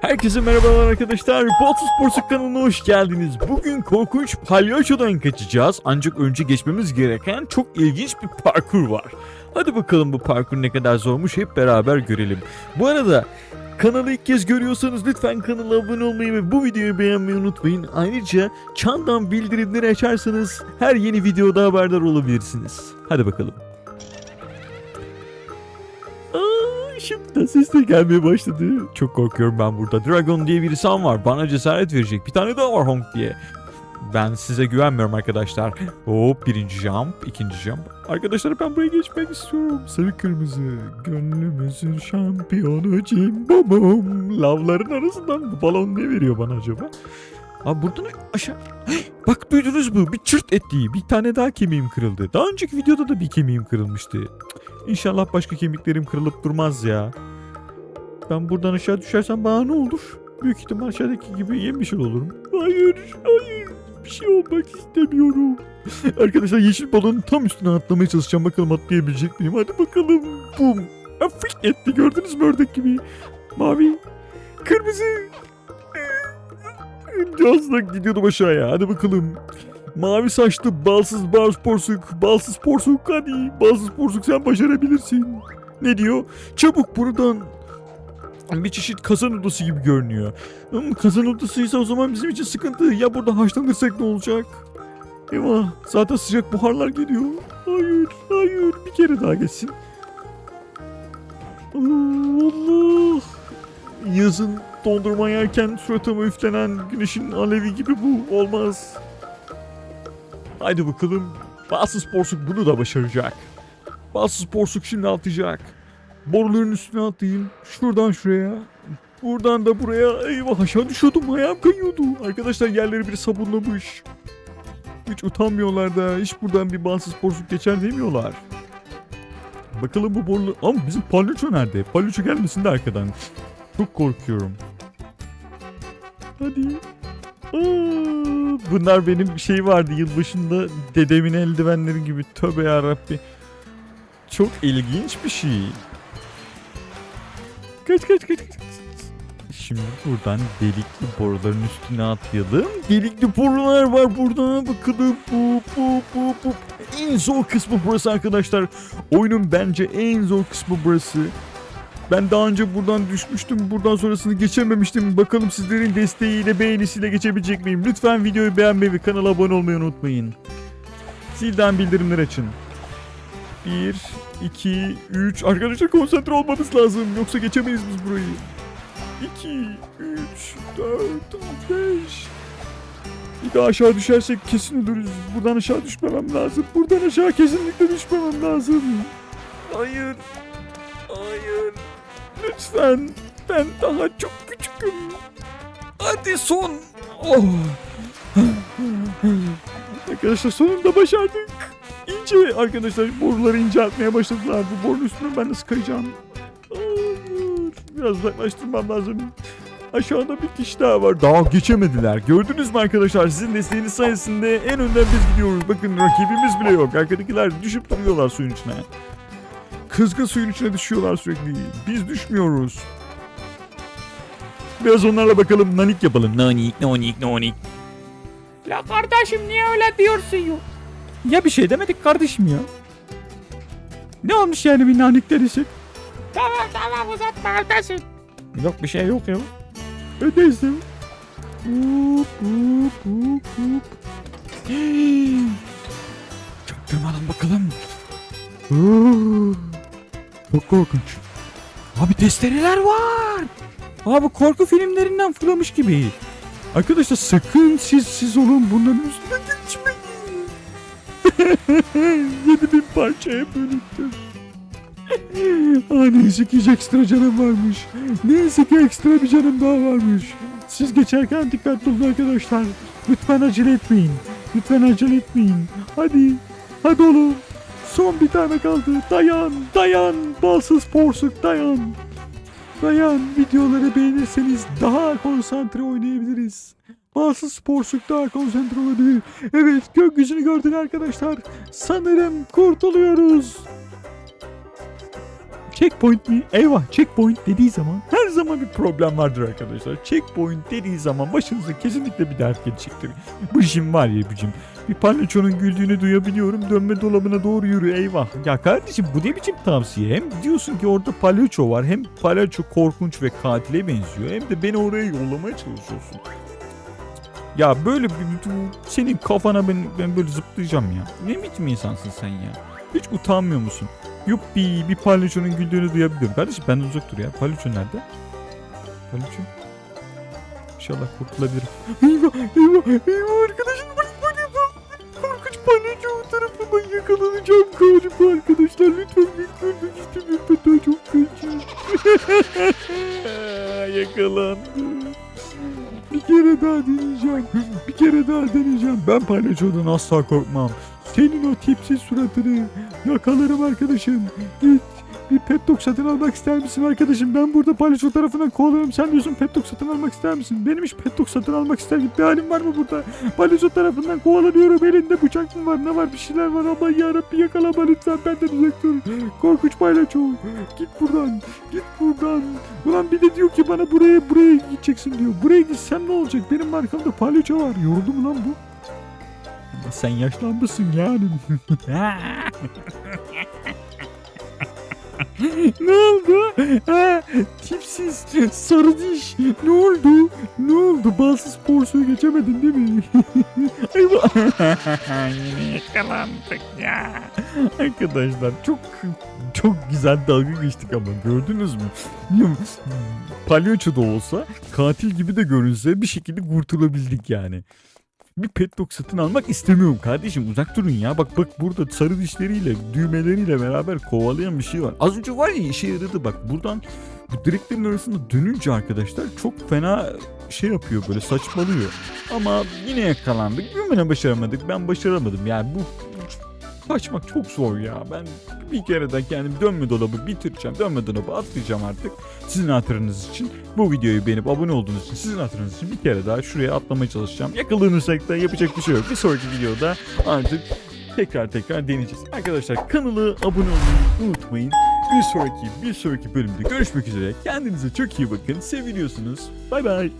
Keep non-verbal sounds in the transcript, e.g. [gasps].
Herkese merhabalar arkadaşlar. Batu Sports kanalına hoş geldiniz. Bugün korkunç palyaçodan kaçacağız. Ancak önce geçmemiz gereken çok ilginç bir parkur var. Hadi bakalım bu parkur ne kadar zormuş hep beraber görelim. Bu arada kanalı ilk kez görüyorsanız lütfen kanala abone olmayı ve bu videoyu beğenmeyi unutmayın. Ayrıca çandan bildirimleri açarsanız her yeni videoda haberdar olabilirsiniz. Hadi bakalım. Aa, şimdi ses de gelmeye başladı. Çok korkuyorum ben burada. Dragon diye bir insan var. Bana cesaret verecek. Bir tane daha var Honk diye. Ben size güvenmiyorum arkadaşlar. Hop birinci jump, ikinci jump. Arkadaşlar ben buraya geçmek istiyorum. Sarı kırmızı. Gönlümüzün şampiyonu Cimbom'um. Lavların arasından bu balon ne veriyor bana acaba? Abi buradan aşağı... [gasps] Bak duydunuz mu? Bir çırt etti. Bir tane daha kemiğim kırıldı. Daha önceki videoda da bir kemiğim kırılmıştı. İnşallah başka kemiklerim kırılıp durmaz ya. Ben buradan aşağı düşersem bana ne olur? Büyük ihtimal aşağıdaki gibi yemiş olurum. Hayır, hayır. Bir şey olmak istemiyorum. [laughs] Arkadaşlar yeşil balonun tam üstüne atlamaya çalışacağım. Bakalım atlayabilecek miyim? Hadi bakalım. Bum. Afik etti. Gördünüz mü ördek gibi? Mavi. Kırmızı. Cazla gidiyordum aşağıya. Hadi bakalım. Mavi saçlı balsız bars porsuk, balsız porsuk hadi. Balsız porsuk sen başarabilirsin. Ne diyor? Çabuk buradan. Bir çeşit kazan odası gibi görünüyor. Hmm, kazan odasıysa o zaman bizim için sıkıntı. Ya burada haşlanırsak ne olacak? Eyvah zaten sıcak buharlar geliyor. Hayır hayır bir kere daha geçsin. Allah. Yazın dondurma yerken suratıma üflenen güneşin alevi gibi bu olmaz. Haydi bakalım. Bağsız porsuk bunu da başaracak. Bağsız porsuk şimdi atlayacak. Boruların üstüne atlayayım. Şuradan şuraya. Buradan da buraya. Eyvah aşağı düşüyordum. Ayağım kayıyordu. Arkadaşlar yerleri bir sabunlamış. Hiç utanmıyorlar da. Hiç buradan bir bağsız porsuk geçer demiyorlar. Bakalım bu borulu... Ama bizim palyaço nerede? Palyaço gelmesin de arkadan. Çok korkuyorum. Hadi. Bunlar benim bir şey vardı yılbaşında dedemin eldivenleri gibi tövbe yarabbi. Çok ilginç bir şey. Kaç kaç kaç kaç. Şimdi buradan delikli boruların üstüne atlayalım. Delikli borular var burada. Bakalım bu bu bu bu. En zor kısmı burası arkadaşlar. Oyunun bence en zor kısmı burası. Ben daha önce buradan düşmüştüm. Buradan sonrasını geçememiştim. Bakalım sizlerin desteğiyle, beğenisiyle geçebilecek miyim? Lütfen videoyu beğenmeyi ve kanala abone olmayı unutmayın. Zilden bildirimler açın. 1, 2, 3. Arkadaşlar konsantre olmamız lazım. Yoksa geçemeyiz biz burayı. 2, 3, 4, 5. Bir daha aşağı düşersek kesin ölürüz. Buradan aşağı düşmemem lazım. Buradan aşağı kesinlikle düşmemem lazım. Hayır. Hayır. Lütfen. Ben daha çok küçüküm. Hadi son. Oh. Arkadaşlar sonunda başardık. İnce arkadaşlar boruları inceltmeye başladılar. Bu borunun üstüne ben nasıl kayacağım? Biraz uzaklaştırmam lazım. Aşağıda bir kişi daha var. Daha geçemediler. Gördünüz mü arkadaşlar? Sizin desteğiniz sayesinde en önden biz gidiyoruz. Bakın rakibimiz bile yok. Arkadakiler düşüp duruyorlar suyun içine. Kızgın suyun içine düşüyorlar sürekli. Biz düşmüyoruz. Biraz onlarla bakalım nanik yapalım. Nanik, nanik, nanik. La kardeşim niye öyle diyorsun ya? Ya bir şey demedik kardeşim ya. Ne olmuş yani bir nanik derisi? Tamam tamam uzatma kardeşim. Yok bir şey yok ya. Ödeyse. Hop hop hop hop. Çaktırmadan bakalım. Çok korkunç. Abi testereler var. Abi korku filmlerinden fırlamış gibi. Arkadaşlar sakın siz siz olun bunların üstüne geçmeyin. [laughs] 7000 parçaya bölündüm. Aa, neyse ki ekstra canım varmış. Neyse ki ekstra bir canım daha varmış. Siz geçerken dikkatli olun arkadaşlar. Lütfen acele etmeyin. Lütfen acele etmeyin. Hadi. Hadi oğlum. Son bir tane kaldı. Dayan. Dayan. Balsız porsuk dayan. Dayan. Videoları beğenirseniz daha konsantre oynayabiliriz. Balsız porsuk daha konsantre olabilir. Evet gökyüzünü gördük arkadaşlar. Sanırım kurtuluyoruz. Checkpoint mi? Eyvah checkpoint dediği zaman her zaman bir problem vardır arkadaşlar. Checkpoint dediği zaman başınıza kesinlikle bir dert gelecektir. Bu jim var ya bu jim. Bir palyaçonun güldüğünü duyabiliyorum. Dönme dolabına doğru yürü eyvah. Ya kardeşim bu ne biçim tavsiye? Hem diyorsun ki orada palyaço var. Hem palyaço korkunç ve katile benziyor. Hem de beni oraya yollamaya çalışıyorsun. Ya böyle bir senin kafana ben, ben böyle zıplayacağım ya. Ne biçim insansın sen ya? Hiç utanmıyor musun? Yuppi bir palyaçonun güldüğünü duyabiliyorum. Kardeşim benden uzak dur ya. Palyaço nerede? Palyaço. İnşallah kurtulabilirim. Eyvah eyvah eyvah arkadaşlar bak bak bak. Korkunç palyaço tarafından yakalanacağım galiba arkadaşlar. Lütfen lütfen ölmek istemiyorum. Daha çok kaçayım. [laughs] Yakalandım. Bir kere daha deneyeceğim. Bir kere daha deneyeceğim. Ben palyaçodan asla korkmam. Senin o tipsiz suratını yakalarım arkadaşım. Git bir pet dog satın almak ister misin arkadaşım? Ben burada palyaço tarafından kovalıyorum. Sen diyorsun pet dog satın almak ister misin? Benim hiç pet dog satın almak ister gibi bir halim var mı burada? Palyaço tarafından kovalanıyorum. Elinde bıçak mı var? Ne var? Bir şeyler var. Aman yarabbim yakalama lütfen. Benden uzak dur. Korkunç palyaço. Git buradan. Git buradan. Ulan bir de diyor ki bana buraya buraya gideceksin diyor. Buraya gitsem ne olacak? Benim arkamda palyaço var. Yoruldu mu lan bu? Sen yaşlanmışsın yani. [laughs] ne oldu? Ha, tipsiz, sarı diş. Ne oldu? Ne oldu? Balsız porsuyu geçemedin değil mi? [laughs] Yine yakalandık ya. Arkadaşlar çok çok güzel dalga geçtik ama gördünüz mü? Palyaço da olsa katil gibi de görünse bir şekilde kurtulabildik yani bir pet dog satın almak istemiyorum kardeşim. Uzak durun ya. Bak bak burada sarı dişleriyle, düğmeleriyle beraber kovalayan bir şey var. Az önce var ya işe yaradı bak. Buradan bu direklerin arasında dönünce arkadaşlar çok fena şey yapıyor böyle saçmalıyor. Ama yine yakalandık. Gümene başaramadık. Ben başaramadım. Yani bu kaçmak çok zor ya. Ben bir kere de kendim dönme dolabı bitireceğim. Dönme dolabı atlayacağım artık. Sizin hatırınız için bu videoyu beğenip abone olduğunuz için sizin hatırınız için bir kere daha şuraya atlamaya çalışacağım. Yakalanırsak da yapacak bir şey yok. Bir sonraki videoda artık tekrar tekrar deneyeceğiz. Arkadaşlar kanala abone olmayı unutmayın. Bir sonraki bir sonraki bölümde görüşmek üzere. Kendinize çok iyi bakın. Seviliyorsunuz. Bay bay.